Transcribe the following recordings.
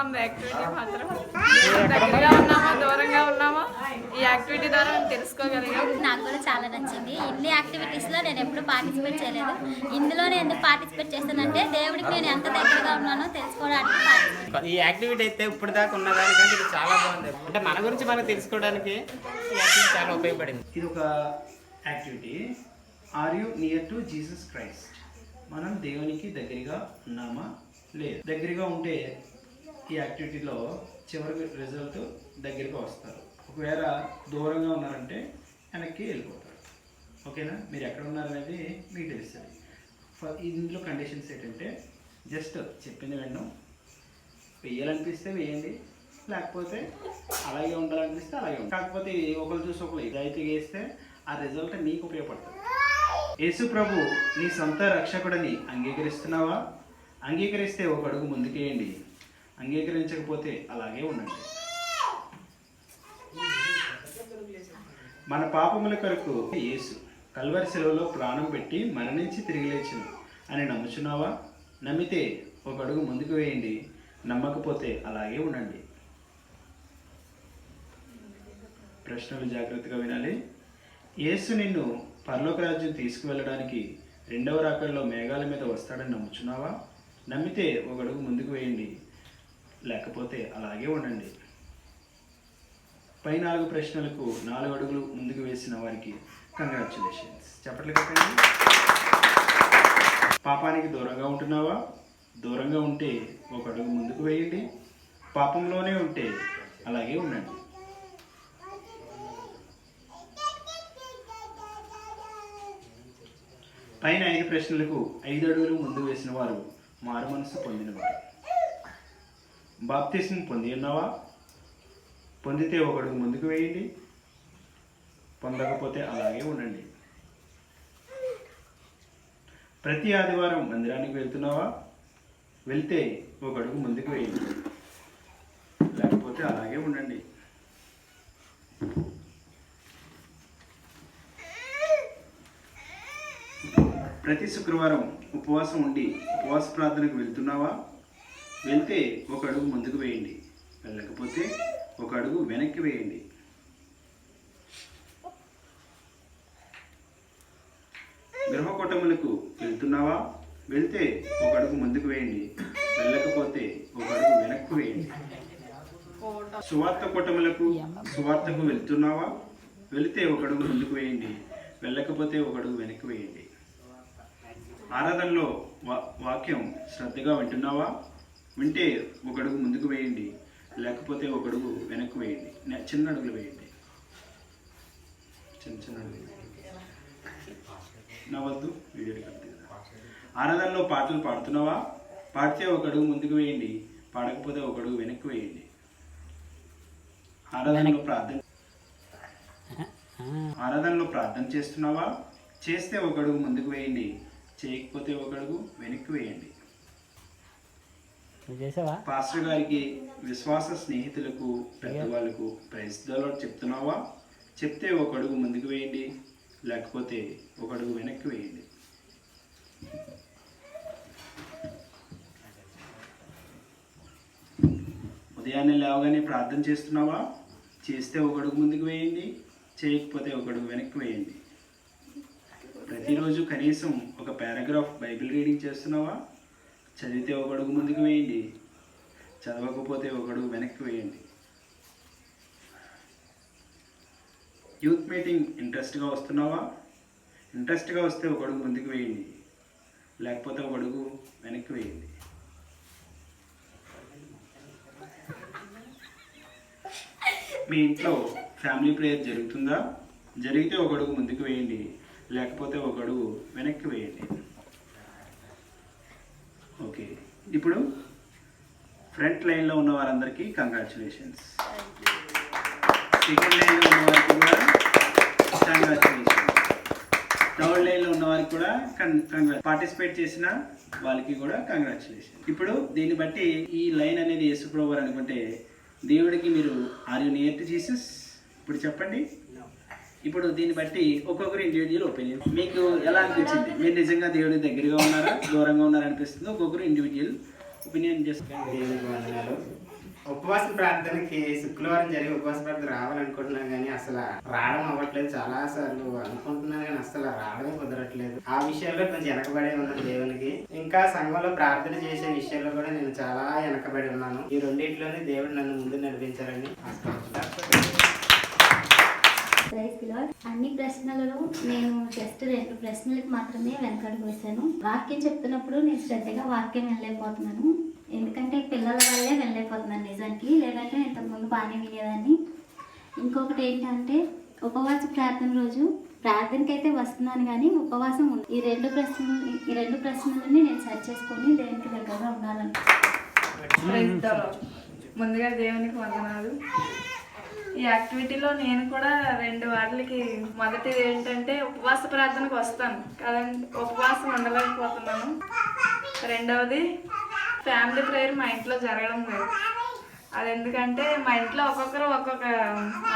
బాగుంది. యాక్టివిటీ మాత్రం. దగ్గరగా ఉన్నామా? దూరంగా ఉన్నామా? ఈ యాక్టివిటీ ద్వారా మేము తెలుసుకోగలిగాం. నాకు కూడా చాలా నచ్చింది. ఇన్ని యాక్టివిటీస్లో నేను ఎప్పుడు పార్టిసిపేట్ చేయలేదు. ఇందులో నేను ఎందుకు పార్టిసిపేట్ చేస్తానంటే దేవుడికి నేను ఎంత దగ్గరగా ఉన్నానో తెలుసుకోవడానికి ఈ యాక్టివిటీ అయితే ఇప్పుడు దాకా ఉన్న దానికంటే ఇది చాలా బాగుంది. అంటే మన గురించి మనం తెలుసుకోవడానికి ఈ యాక్టివిటీ చాలా ఉపయోగపడింది. ఇది ఒక activity are you near to Jesus Christ మనం దేవునికి దగ్గరగా ఉన్నామా? లేదు. దగ్గరగా ఉంటే ఈ యాక్టివిటీలో చివరికి రిజల్ట్ దగ్గరికి వస్తారు. ఒకవేళ దూరంగా ఉన్నారంటే వెనక్కి వెళ్ళిపోతారు. ఓకేనా? మీరు ఎక్కడ ఉన్నారనేది మీకు తెలుస్తుంది. ఫ- ఇందులో కండిషన్స్ ఏంటంటే జస్ట్ చెప్పింది వినడం. వేయాలనిపిస్తే వేయండి లేకపోతే అలాగే ఉండాలనిపిస్తే అలాగే ఉండాలి. కాకపోతే ఒకరు చూసి ఒకరు ఇదైతే వేస్తే ఆ రిజల్ట్ నీకు ఉపయోగపడుతుంది. యేసు ప్రభు నీ సొంత రక్షకుడని అంగీకరిస్తున్నావా? అంగీకరిస్తే ఒక అడుగు ముందుకేయండి. అంగీకరించకపోతే అలాగే ఉండండి. మన పాపముల కొరకు యేసు కల్వరి సెలవులో ప్రాణం పెట్టి మరణించి తిరిగి లేచిన అని నమ్ముచున్నావా? నమ్మితే ఒక అడుగు ముందుకు వేయండి. నమ్మకపోతే అలాగే ఉండండి. ప్రశ్నలు జాగ్రత్తగా వినాలి. యేసు నిన్ను పరలోక రాజ్యం తీసుకువెళ్ళడానికి రెండవ రాకల్లో మేఘాల మీద వస్తాడని నమ్ముచున్నావా? నమ్మితే ఒక అడుగు ముందుకు వేయండి. లేకపోతే అలాగే ఉండండి. పై నాలుగు ప్రశ్నలకు నాలుగు అడుగులు ముందుకు వేసిన వారికి కంగ్రాచులేషన్స్ చెప్పట్లు చెప్పండి పాపానికి దూరంగా ఉంటున్నావా? దూరంగా ఉంటే ఒక అడుగు ముందుకు వేయండి. పాపంలోనే ఉంటే అలాగే ఉండండి. పైన ఐదు ప్రశ్నలకు ఐదు అడుగులు ముందు వేసిన వారు మారు మనసు పొందినవారు. బాప్తిస్మ పొంది ఉన్నావా పొందితే ఒక అడుగు ముందుకు వేయండి పొందకపోతే అలాగే ఉండండి. ప్రతి ఆదివారం మందిరానికి వెళ్తున్నావా? వెళ్తే ఒక అడుగు ముందుకు వేయండి లేకపోతే అలాగే ఉండండి. ప్రతి శుక్రవారం ఉపవాసం ఉండి ఉపవాస ప్రార్థనకు వెళ్తున్నావా? వెళ్తే ఒక అడుగు ముందుకు వేయండి. వెళ్ళకపోతే ఒక అడుగు వెనక్కి వేయండి. గృహకూటములకు వెళ్తున్నావా? వెళ్తే ఒక అడుగు ముందుకు వేయండి. వెళ్ళకపోతే ఒక అడుగు వెనక్కు వేయండి. సువార్త కూటములకు సువార్తకు వెళ్తున్నావా? వెళితే ఒక అడుగు ముందుకు వేయండి. వెళ్ళకపోతే ఒక అడుగు వెనక్కి వేయండి. ఆరాధనలో వా- వాక్యం శ్రద్ధగా వింటున్నావా? వింటే ఒక అడుగు ముందుకు వేయండి లేకపోతే ఒక అడుగు వెనక్కి వేయండి నే- చిన్న అడుగులు వేయండి. చిన్న చిన్న అడుగులు నవ్వద్దు వీడియో రికార్డ్ కదా ఆరాధనలో పాటలు పాడుతున్నావా? పాడితే ఒక అడుగు ముందుకు వేయండి పాడకపోతే ఒక అడుగు వెనక్కి వేయండి. ఆరాధనలో ప్రార్థన ఆరాధనలో ప్రార్థన చేస్తున్నావా? చేస్తే ఒక అడుగు ముందుకు వేయండి చేయకపోతే ఒక అడుగు వెనక్కి వేయండి. పాస్టర్ గారికి విశ్వాస స్నేహితులకు పెద్దవాళ్ళకు ప్రైజ్దాలో చెప్తున్నావా? చెప్తే ఒక అడుగు ముందుకు వేయండి లేకపోతే ఒక అడుగు వెనక్కి వేయండి. ఉదయాన్నే లేవగానే ప్రార్థన చేస్తున్నావా? చేస్తే ఒక అడుగు ముందుకు వేయండి చేయకపోతే ఒక అడుగు వెనక్కి వేయండి. ప్రతిరోజు కనీసం ఒక పారాగ్రాఫ్ బైబిల్ రీడింగ్ చేస్తున్నావా? చదివితే ఒక అడుగు ముందుకు వేయండి. చదవకపోతే ఒక అడుగు వెనక్కి వేయండి. యూత్ మీటింగ్ ఇంట్రెస్ట్గా వస్తున్నావా? ఇంట్రెస్ట్గా వస్తే ఒక అడుగు ముందుకు వేయండి. లేకపోతే ఒక అడుగు వెనక్కి వేయండి. మీ ఇంట్లో ఫ్యామిలీ ప్రేయర్ జరుగుతుందా? జరిగితే ఒక అడుగు ముందుకు వేయండి. లేకపోతే ఒక అడుగు వెనక్కి వేయండి. ఇప్పుడు ఫ్రంట్ లైన్లో ఉన్న వారందరికీ కంగ్రాచులేషన్స్. సెకండ్ లైన్లో ఉన్న వారికి కూడా కంగ్రాచులేషన్స్. థర్డ్ లైన్లో ఉన్న వారికి కూడా కంగ్రా పార్టిసిపేట్ చేసిన వాళ్ళకి కూడా కంగ్రాచులేషన్ ఇప్పుడు దీన్ని బట్టి ఈ లైన్ అనేది యేసుప్రభు అనుకుంటే దేవుడికి మీరు are you near to Jesus? ఇప్పుడు చెప్పండి. ఇప్పుడు దీన్ని బట్టి ఒక్కొక్కరు ఇండివిజువల్ ఒపీనియన్ మీకు ఎలా అనిపించింది? మీరు నిజంగా దేవుడి దగ్గరగా ఉన్నారా? దూరంగా ఉన్నారా అనిపిస్తుంది? ఒక్కొక్కరు ఇండివిజువల్ ఒపీనియన్ జస్ట్ దేవునికి వందనాలు. ఉపవాస ప్రార్థనకి శుక్రవారం జరిగే ఉపవాస ప్రార్థన రావాలనుకుంటున్నాం కానీ అసలు రావడం అవ్వట్లేదు. చాలా సార్లు అనుకుంటున్నాను కానీ అసలు రావడం కుదరట్లేదు. ఆ విషయాల్లో కొంచెం వెనకబడి ఉన్నాను దేవునికి. ఇంకా సంఘంలో ప్రార్థన చేసే విషయంలో కూడా నేను చాలా వెనకబడి ఉన్నాను. ఈ రెండింటిలోనే దేవుడు నన్ను ముందు నడిపించాలని ఆశపడుతున్నాను. లార్డ్. అన్ని ప్రశ్నలలో నేను జస్ట్ రెండు ప్రశ్నలకు మాత్రమే వెనకడుగు వేశాను. వాక్యం చెప్తున్నప్పుడు నేను శ్రద్ధగా వాక్యం వెళ్ళలేకపోతున్నాను ఎందుకంటే పిల్లల వల్లే వెళ్ళలేకపోతున్నాను నిజానికి. లేదంటే ఇంతకుముందు బాగానే వినేదాన్ని. ఇంకొకటి ఏంటంటే ఉపవాస ప్రార్థన రోజు ప్రార్థనకి అయితే వస్తున్నాను కానీ ఉపవాసం ఉంది. ఈ రెండు ప్రశ్నలు ఈ రెండు ప్రశ్నలని నేను సరి చేసుకొని దేవునికి దగ్గరగా ఉండాలను. ముందుగా దేవునికి వందనాలు. ఈ యాక్టివిటీలో నేను కూడా రెండు వాటికి మొదటిది ఏంటంటే ఉపవాస ప్రార్థనకు వస్తాను. కదండి? ఉపవాసం ఉండలేకపోతున్నాను. రెండవది ఫ్యామిలీ ప్రేయర్ మా ఇంట్లో జరగడం లేదు. అది ఎందుకంటే మా ఇంట్లో ఒక్కొక్కరు ఒక్కొక్క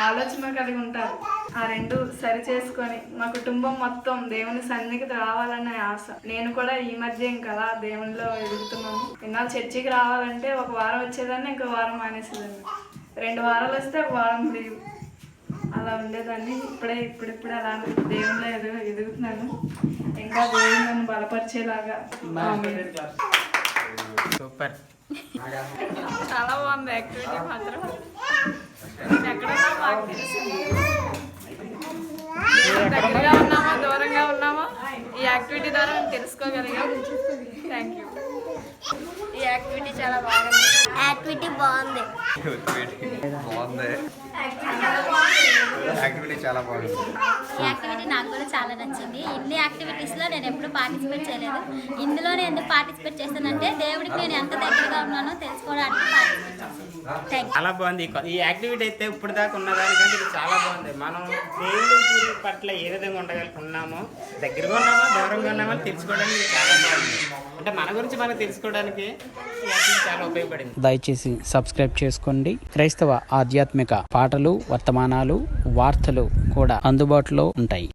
ఆలోచన కలిగి ఉంటారు. ఆ రెండు సరి చేసుకొని మా కుటుంబం మొత్తం దేవుని సన్నిధికి రావాలనే ఆశ. నేను కూడా ఈ మధ్య ఇంకా అలా దేవునిలో ఎదుగుతున్నాను. ఇన్నాళ్ళు చర్చికి రావాలంటే ఒక వారం వచ్చేదాన్ని ఇంకో వారం మానేసేదాన్ని. రెండు వారాలు వస్తే వారం లీవ్ అలా ఉండేదాన్ని. ఇప్పుడే ఇప్పుడిప్పుడు అలా దేవునిలో ఎదుగు ఎదుగుతున్నాను. ఇంకా దేవుని నన్ను బలపరిచేలాగా. సూపర్. చాలా బాగుంది యాక్టివిటీ మాత్రం. ఎక్కడున్నా మాకు తెలిసింది దగ్గరగా ఉన్నామా? దూరంగా ఉన్నామా? ఈ యాక్టివిటీ ద్వారా మేము తెలుసుకోగలిగాం. థ్యాంక్ యూ ఈ యాక్టివిటీ చాలా బాగుంది యాక్టివిటీ బాగుంది. బాగుంది. యాక్టివిటీ చాలా బాగుంది. ఈ యాక్టివిటీ నాకు కూడా చాలా నచ్చింది. ఇన్ని యాక్టివిటీస్లో నేను ఎప్పుడు పార్టిసిపేట్ చేయలేదు. ఇందులో నేను ఎందుకు పార్టిసిపేట్ చేస్తానంటే దేవుడికి నేను ఎంత దగ్గరగా ఉన్నానో తెలుసుకోవడానికి పార్టిసిపేట్ చేస్తాను. థ్యాంక్ చాలా బాగుంది. ఈ యాక్టివిటీ అయితే ఇప్పుడు దాకా ఉన్నదానికంటే ఇది చాలా బాగుంది. మనం దేవుడి పట్ల ఏ విధంగా ఉండగలుగుతున్నామో దగ్గరగా ఉన్నామా దూరంగా ఉన్నామా తెలుసుకోవడానికి చాలా బాగుంది. అంటే మన గురించి మనం తెలుసుకోవడానికి చాలా ఉపయోగపడింది. దయచేసి సబ్స్క్రైబ్ చేసుకోండి. క్రైస్తవ ఆధ్యాత్మిక పాటలు వర్తమానాలు వార్తలు కూడా అందుబాటులో ఉంటాయి.